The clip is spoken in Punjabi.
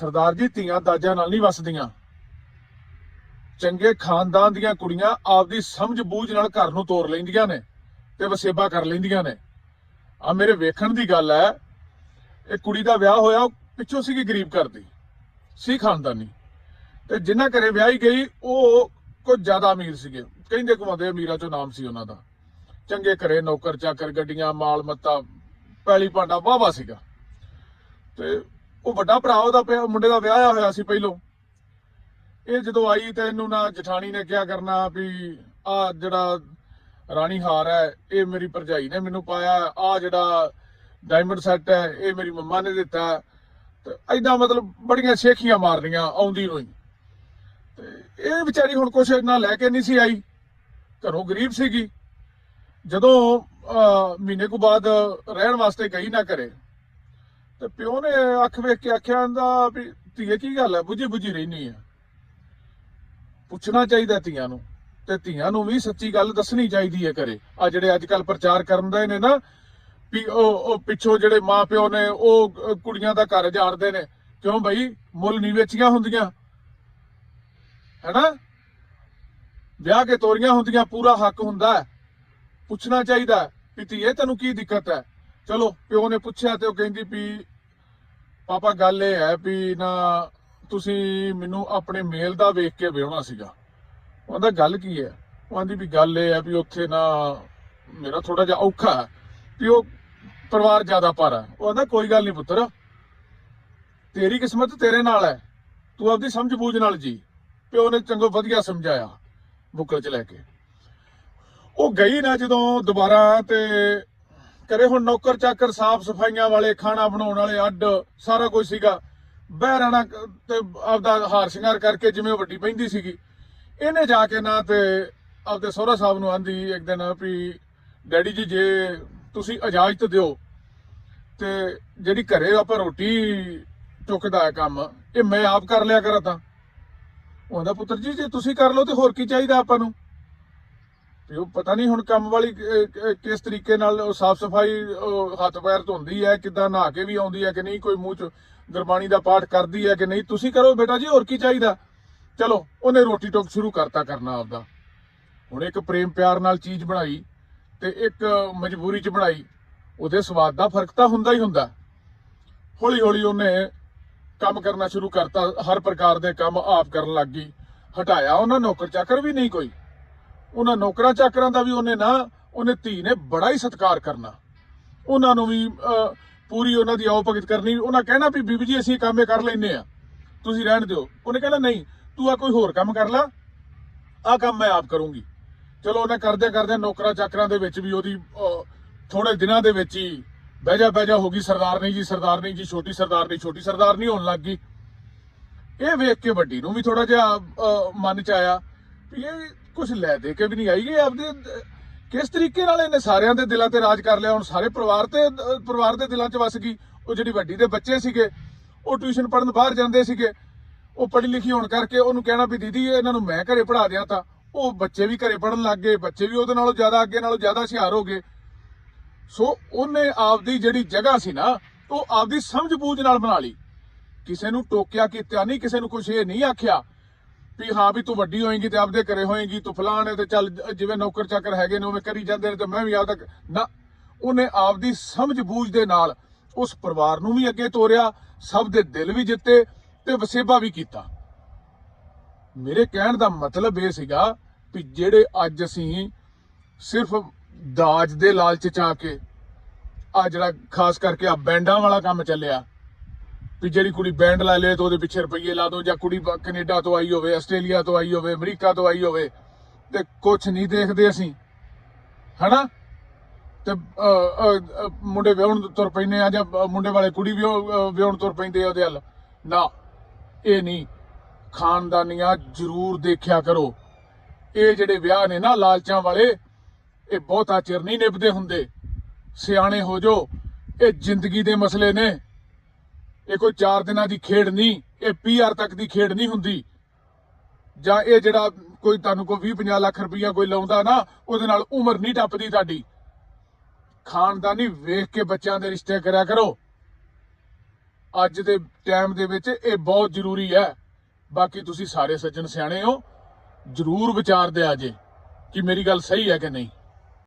ਸਰਦਾਰ ਜੀ, ਧੀਆਂ ਦਾਜਾਂ ਨਾਲ ਨਹੀਂ ਵਸਦੀਆਂ। ਚੰਗੇ ਖਾਨਦਾਨ ਦੀਆਂ ਕੁੜੀਆਂ ਆਪਦੀ ਸਮਝ ਬੂਝ ਨਾਲ ਘਰ ਨੂੰ ਤੋਰ ਲੈਂਦੀਆਂ ਨੇ ਤੇ ਵਸੇਬਾ ਕਰ ਲੈਂਦੀਆਂ ਨੇ। ਆ ਮੇਰੇ ਵੇਖਣ ਦੀ ਗੱਲ ਹੈ, ਇਹ ਕੁੜੀ ਦਾ ਵਿਆਹ ਹੋਇਆ ਪਿੱਛੋਂ ਸੀਗੀ ਗਰੀਬ ਘਰ ਦੀ, ਸੀ ਖਾਨਦਾਨੀ। ਤੇ ਜਿਨ੍ਹਾਂ ਘਰੇ ਵਿਆਹੀ ਗਈ, ਉਹ ਕੁਝ ਜ਼ਿਆਦਾ ਅਮੀਰ ਸੀਗੇ। ਕਹਿੰਦੇ ਕੁਆਂਦੇ ਅਮੀਰਾਂ ਚੋਂ ਨਾਮ ਸੀ ਉਹਨਾਂ ਦਾ। ਚੰਗੇ ਘਰੇ ਨੌਕਰ ਚਾਕਰ ਗੱਡੀਆਂ ਮਾਲ ਮੱਤਾ ਪੈਲੀ ਭਾਂਡਾ ਵਾਵਾ ਸੀਗਾ। ਤੇ ਉਹ ਵੱਡਾ ਭਰਾ ਉਹਦਾ ਮੁੰਡੇ ਦਾ ਵਿਆਹਿਆ ਹੋਇਆ ਸੀ ਪਹਿਲੋਂ। ਇਹ ਜਦੋਂ ਆਈ ਤੇ ਇਹਨੂੰ ਨਾ ਜਠਾਣੀ ਨੇ ਕਿਹਾ ਕਰਨਾ ਵੀ ਆ ਜਿਹੜਾ ਰਾਣੀ ਹਾਰ ਹੈ, ਇਹ ਮੇਰੀ ਭਰਜਾਈ ਨੇ ਮੈਨੂੰ ਪਾਇਆ, ਆ ਜਿਹੜਾ ਡਾਇਮੰਡ ਸੈੱਟ ਹੈ, ਇਹ ਮੇਰੀ ਮੰਮਾ ਨੇ ਦਿੱਤਾ। ਤੇ ਐਦਾਂ ਮਤਲਬ ਬੜੀਆਂ ਸ਼ੇਖੀਆਂ ਮਾਰਨੀਆਂ ਆਉਂਦੀ ਹੋਈ। ਤੇ ਇਹ ਵਿਚਾਰੀ ਹੁਣ ਕੁਛ ਇੰਨਾ ਲੈ ਕੇ ਨਹੀਂ ਸੀ ਆਈ। ਘਰੋਂ ਗਰੀਬ ਸੀਗੀ। ਜਦੋਂ ਮਹੀਨੇ ਕੁ ਬਾਅਦ ਰਹਿਣ ਵਾਸਤੇ ਗਈ ਨਾ ਕਰੇ ਤੇ ਪਿਓ ਨੇ ਅੱਖ ਵੇਖ ਕੇ ਆਖਿਆ, ਆਂਦਾ ਵੀ ਧੀਏ ਕੀ ਗੱਲ ਹੈ? ਬੁਝੀ ਬੁਝੀ ਰਹਿਨੀ ਆ। ਪੁੱਛਣਾ ਚਾਹੀਦਾ ਧੀਆਂ ਨੂੰ, ਤੇ ਧੀਆਂ ਨੂੰ ਵੀ ਸੱਚੀ ਗੱਲ ਦੱਸਣੀ ਚਾਹੀਦੀ ਹੈ ਕਰੇ ਆ ਜਿਹੜੇ ਅੱਜ ਕੱਲ ਪ੍ਰਚਾਰ ਕਰਨ ਦੇ ਨੇ ਨਾ, ਵੀ ਉਹ ਉਹ ਪਿੱਛੋਂ ਜਿਹੜੇ ਮਾਪਿਓ ਨੇ, ਉਹ ਕੁੜੀਆਂ ਦਾ ਘਰ ਜਾਣਦੇ ਨੇ, ਕਿਉਂ ਬਈ? ਮੁੱਲ ਨਹੀਂ ਵੇਚੀਆਂ ਹੁੰਦੀਆਂ। ਹੈਨਾ? ਵਿਆਹ ਕੇ ਤੋਰੀਆਂ ਹੁੰਦੀਆਂ, ਪੂਰਾ ਹੱਕ ਹੁੰਦਾ। ਪੁੱਛਣਾ ਚਾਹੀਦਾ ਵੀ ਧੀਏ, ਤੈਨੂੰ ਕੀ ਦਿੱਕਤ ਹੈ? ਚਲੋ, ਪਿਓ ਨੇ ਪੁੱਛਿਆ ਤੇ ਉਹ ਕਹਿੰਦੀ ਵੀ, ਪਾਪਾ, ਗੱਲ ਇਹ ਹੈ ਵੀ ਨਾ, ਤੁਸੀਂ ਮੈਨੂੰ ਆਪਣੇ ਮੇਲ ਦਾ ਵੇਖ ਕੇ ਵਿਆਹਣਾ ਸੀਗਾ। ਉਹਦਾ ਗੱਲ ਕੀ ਹੈ? ਉਹ ਆਂਦੀ ਵੀ ਗੱਲ ਇਹ ਹੈ ਵੀ ਉੱਥੇ ਨਾ ਮੇਰਾ ਥੋੜਾ ਜਿਹਾ ਔਖਾ ਹੈ, ਵੀ ਉਹ ਪਰਿਵਾਰ ਜ਼ਿਆਦਾ ਭਾਰਾ ਹੈ। ਉਹ ਆਂਦਾ ਕੋਈ ਗੱਲ ਨਹੀਂ ਪੁੱਤਰ, ਤੇਰੀ ਕਿਸਮਤ ਤੇਰੇ ਨਾਲ ਹੈ, ਤੂੰ ਆਪਦੀ ਸਮਝ ਬੂਝ ਨਾਲ ਜੀ। ਪਿਓ ਨੇ ਚੰਗੋ ਵਧੀਆ ਸਮਝਾਇਆ ਬੁੱਕਲ ਚ ਲੈ ਕੇ। ਉਹ ਗਈ ਨਾ ਜਦੋਂ ਦੁਬਾਰਾ ਤੇ ਘਰੇ ਹੁਣ ਨੌਕਰ ਚਾਕਰ ਸਾਫ਼ ਸਫਾਈਆਂ ਵਾਲੇ, ਖਾਣਾ ਬਣਾਉਣ ਵਾਲੇ, ਅੱਡ ਸਾਰਾ ਕੁਝ ਸੀਗਾ। ਬਹਿ ਤੇ ਆਪਦਾ ਹਾਰ ਸ਼ਿੰਗਾਰ ਕਰਕੇ ਜਿਵੇਂ ਉਹ ਵੱਡੀ ਪੈਂਦੀ ਸੀਗੀ। ਇਹਨੇ ਜਾ ਕੇ ਨਾ ਤੇ ਆਪਦੇ ਸਹੁਰਾ ਸਾਹਿਬ ਨੂੰ ਆਂਦੀ ਇੱਕ ਦਿਨ ਵੀ, ਡੈਡੀ ਜੀ, ਜੇ ਤੁਸੀਂ ਇਜਾਜ਼ਤ ਦਿਓ ਤੇ ਜਿਹੜੀ ਘਰੇ ਆਪਾਂ ਰੋਟੀ ਚੁੱਕਦਾ ਹੈ ਕੰਮ, ਇਹ ਮੈਂ ਆਪ ਕਰ ਲਿਆ ਕਰਾਂ ਤਾਂ। ਉਹਦਾ ਪੁੱਤਰ ਜੀ, ਜੇ ਤੁਸੀਂ ਕਰ ਲਓ ਤੇ ਹੋਰ ਕੀ ਚਾਹੀਦਾ ਆਪਾਂ ਨੂੰ? ਤੇ ਉਹ ਪਤਾ ਨਹੀਂ ਹੁਣ ਕੰਮ ਵਾਲੀ ਕਿਸ ਤਰੀਕੇ ਨਾਲ ਉਹ ਸਾਫ਼ ਸਫ਼ਾਈ ਹੱਥ ਪੈਰ ਧੋਂਦੀ ਹੈ, ਕਿਦਾਂ ਨਹਾ ਕੇ ਵੀ ਆਉਂਦੀ ਹੈ ਕਿ ਨਹੀਂ, ਕੋਈ ਮੂੰਹ ਚ ਗੁਰਬਾਣੀ ਦਾ ਪਾਠ ਕਰਦੀ ਹੈ ਕਿ ਨਹੀਂ। ਤੁਸੀਂ ਕਰੋ ਬੇਟਾ ਜੀ, ਹੋਰ ਕੀ ਚਾਹੀਦਾ? ਚਲੋ, ਉਹਨੇ ਰੋਟੀ ਟੋਕ ਸ਼ੁਰੂ ਕਰਤਾ ਕਰਨਾ ਆਪਦਾ। ਹੁਣ ਇੱਕ ਪ੍ਰੇਮ ਪਿਆਰ ਨਾਲ ਚੀਜ਼ ਬਣਾਈ ਤੇ ਇੱਕ ਮਜਬੂਰੀ ਚ ਬਣਾਈ, ਉਹਦੇ ਸਵਾਦ ਦਾ ਫ਼ਰਕ ਤਾਂ ਹੁੰਦਾ ਹੀ ਹੁੰਦਾ। ਹੌਲੀ ਹੌਲੀ ਉਹਨੇ ਕੰਮ ਕਰਨਾ ਸ਼ੁਰੂ ਕਰਤਾ, ਹਰ ਪ੍ਰਕਾਰ ਦੇ ਕੰਮ ਆਪ ਕਰਨ ਲੱਗ ਗਈ। ਹਟਾਇਆ ਉਹਨਾਂ ਨੌਕਰ, ਚਾਕਰ ਵੀ ਨਹੀਂ ਕੋਈ। ਉਹਨਾਂ ਨੌਕਰਾਂ ਚਾਕਰਾਂ ਦਾ ਵੀ ਉਹਨੇ ਨਾ, ਉਹਨੇ ਧੀ ਨੇ ਬੜਾ ਹੀ ਸਤਿਕਾਰ ਕਰਨਾ। ਉਹਨਾਂ ਨੂੰ ਵੀ ਪੂਰੀ ਉਹਨਾਂ ਦੀ ਆਓ ਭਗਤ ਕਰਨੀ। ਉਹਨਾਂ ਕਹਿਣਾ ਵੀ, ਬੀਬੀ ਜੀ, ਅਸੀਂ ਇਹ ਕਰ ਲੈਨੇ ਆ ਤੁਸੀਂ ਰਹਿਣ ਦਿਓ। ਉਹਨੇ ਕਹਿਣਾ, ਨਹੀਂ, ਤੂੰ ਆ ਕੋਈ ਹੋਰ ਕੰਮ ਕਰ ਲੈ। ਆ ਕੰਮ ਮੈਂ ਆਪ ਕਰੂੰਗੀ। ਚਲੋ, ਉਹਨੇ ਕਰਦੇ ਕਰਦੇ ਨੌਕਰਾਂ ਚਾਕਰਾਂ ਦੇ ਵਿੱਚ ਵੀ ਉਹਦੀ ਥੋੜੇ ਦਿਨਾਂ ਦੇ ਵਿੱਚ ਹੀ ਬਹਿਜਾ ਬਹਿਜਾ ਹੋ ਗਈ। ਸਰਦਾਰਨੀ ਜੀ ਸਰਦਾਰਨੀ ਜੀ, ਛੋਟੀ ਸਰਦਾਰਨੀ ਛੋਟੀ ਸਰਦਾਰਨੀ ਹੋਣ ਲੱਗ ਗਈ। ਇਹ ਵੇਖ ਕੇ ਵੱਡੀ ਨੂੰ ਵੀ ਥੋੜਾ ਜਿਹਾ ਮਨ ਚ ਆਇਆ ਵੀ ਇਹ ਕੁਝ ਲੈ ਦੇ ਕੇ ਵੀ ਨਹੀਂ ਆਈ। ਇਹ ਆਪਦੇ, ਕਿਸ ਤਰੀਕੇ ਨਾਲ ਇਹਨੇ ਸਾਰਿਆਂ ਦੇ ਦਿਲਾਂ ਤੇ ਰਾਜ ਕਰ ਲਿਆ? ਹੁਣ ਸਾਰੇ ਪਰਿਵਾਰ ਤੇ, ਪਰਿਵਾਰ ਦੇ ਦਿਲਾਂ 'ਚ ਵਸ ਗਈ। ਉਹ ਜਿਹੜੀ ਵੱਡੀ ਦੇ ਬੱਚੇ ਸੀਗੇ, ਉਹ ਟਿਊਸ਼ਨ ਪੜਨ ਬਾਹਰ ਜਾਂਦੇ ਸੀਗੇ। ਉਹ ਪੜ੍ਹੀ ਲਿਖੀ ਹੋਣ ਕਰਕੇ ਉਹਨੂੰ ਕਹਿਣਾ ਵੀ ਦੀਦੀ, ਇਹਨਾਂ ਨੂੰ ਮੈਂ ਘਰੇ ਪੜ੍ਹਾ ਦਿਆਂ ਤਾਂ ਉਹ ਬੱਚੇ ਵੀ ਘਰੇ ਪੜਨ ਲੱਗ ਗਏ। ਬੱਚੇ ਵੀ ਉਹਦੇ ਨਾਲੋਂ ਜ਼ਿਆਦਾ ਅੱਗੇ ਨਾਲੋਂ ਜ਼ਿਆਦਾ ਹੁਸ਼ਿਆਰ ਹੋ ਗਏ। ਸੋ ਉਹਨੇ ਆਪਦੀ ਜਿਹੜੀ ਜਗ੍ਹਾ ਸੀ ਨਾ, ਉਹ ਆਪਦੀ ਸਮਝ ਬੂਝ ਨਾਲ ਬਣਾ ਲਈ। ਕਿਸੇ ਨੂੰ ਟੋਕਿਆ ਕੀਤਾ ਨਹੀਂ, ਕਿਸੇ ਨੂੰ ਕੁਝ ਇਹ ਨਹੀਂ ਆਖਿਆ ਵੀ ਹਾਂ ਵੀ ਤੂੰ ਵੱਡੀ ਹੋਏਗੀ ਤੇ ਆਪਦੇ ਘਰੇ ਹੋਏਗੀ, ਤੂੰ ਫਲਾਣ ਤੇ ਚੱਲ, ਜਿਵੇਂ ਨੌਕਰ ਚਾਕਰ ਹੈਗੇ ਨੇ, ਉਵੇਂ ਕਰੀ ਜਾਂਦੇ ਨੇ ਤੇ ਮੈਂ ਵੀ ਆਪਦਾ ਕ- ਨਾ, ਉਹਨੇ ਆਪਦੀ ਸਮਝ ਬੂਝ ਦੇ ਨਾਲ ਉਸ ਪਰਿਵਾਰ ਨੂੰ ਵੀ ਅੱਗੇ ਤੋਰਿਆ, ਸਭ ਦੇ ਦਿਲ ਵੀ ਜਿੱਤੇ ਤੇ ਵਸੇਬਾ ਵੀ ਕੀਤਾ। ਮੇਰੇ ਕਹਿਣ ਦਾ ਮਤਲਬ ਇਹ ਸੀਗਾ ਵੀ ਜਿਹੜੇ ਅੱਜ ਅਸੀਂ ਸਿਰਫ ਦਾਜ ਦੇ ਲਾਲਚ ਚ ਆ ਕੇ, ਆ ਜਿਹੜਾ ਖਾਸ ਕਰਕੇ ਆ ਬੈਂਡਾਂ ਵਾਲਾ ਕੰਮ ਚੱਲਿਆ ਵੀ ਜਿਹੜੀ ਕੁੜੀ ਬੈਂਡ ਲੈ ਲੇ ਤਾਂ ਉਹਦੇ ਪਿੱਛੇ ਰੁਪਈਏ ਲਾ ਦੋ ਜਾਂ ਕੁੜੀ ਬ- ਕੈਨੇਡਾ ਤੋਂ ਆਈ ਹੋਵੇ ਆਸਟ੍ਰੇਲੀਆ ਤੋਂ ਆਈ ਹੋਵੇ ਅਮਰੀਕਾ ਤੋਂ ਆਈ ਹੋਵੇ ਤੇ ਕੁਝ ਨਹੀਂ ਦੇਖਦੇ ਅਸੀਂ ਹਨਾ? ਤੇ ਮੁੰਡੇ ਵਿਆਹਣ ਤੁਰ ਪੈਂਦੇ ਆ ਜਾਂ ਮੁੰਡੇ ਵਾਲੇ ਕੁੜੀ ਵਿਆਹ- ਅ, ਤੁਰ ਪੈਂਦੇ ਆ ਉਹਦੇ ਹੱਲ। ਨਾ ਇਹ ਨਹੀਂ। ਖਾਨਦਾਨੀਆਂ ਜ਼ਰੂਰ ਦੇਖਿਆ ਕਰੋ। ਇਹ ਜਿਹੜੇ ਵਿਆਹ ਨੇ ਨਾ ਲਾਲਚਾਂ ਵਾਲੇ ਇਹ ਬਹੁਤਾ ਚਿਰ ਨਹੀਂ ਨਿਭਦੇ ਹੁੰਦੇ। ਸਿਆਣੇ ਹੋ ਜੋ ਇਹ ਜ਼ਿੰਦਗੀ ਦੇ ਮਸਲੇ ਨੇ। ਇਹ ਕੋਈ 4 ਦਿਨਾਂ ਦੀ ਖੇਡ ਨਹੀਂ, ਇਹ ਪੀਆਰ ਤੱਕ ਦੀ ਖੇਡ ਨਹੀਂ ਹੁੰਦੀ। ਜਾਂ ਇਹ ਜਿਹੜਾ ਕੋਈ ਤੁਹਾਨੂੰ ਕੋਈ 20 50 ਲੱਖ ਰੁਪਈਆ ਕੋਈ ਲਾਉਂਦਾ ਨਾ, ਉਹਦੇ ਨਾਲ ਉਮਰ ਨਹੀਂ ਟੱਪਦੀ ਤੁਹਾਡੀ। ਖਾਨਦਾਨੀ ਵੇਖ ਕੇ ਬੱਚਿਆਂ ਦੇ ਰਿਸ਼ਤੇ ਕਰਿਆ ਕਰੋ। ਅੱਜ ਦੇ ਟਾਈਮ ਦੇ ਵਿੱਚ ਇਹ ਬਹੁਤ ਜ਼ਰੂਰੀ ਹੈ। ਬਾਕੀ ਤੁਸੀਂ ਸਾਰੇ ਸੱਜਣ ਸਿਆਣੇ ਹੋ, ਜ਼ਰੂਰ ਵਿਚਾਰਦੇ ਆ ਜੇ ਕਿ ਮੇਰੀ ਗੱਲ ਸਹੀ ਹੈ ਕਿ ਨਹੀਂ।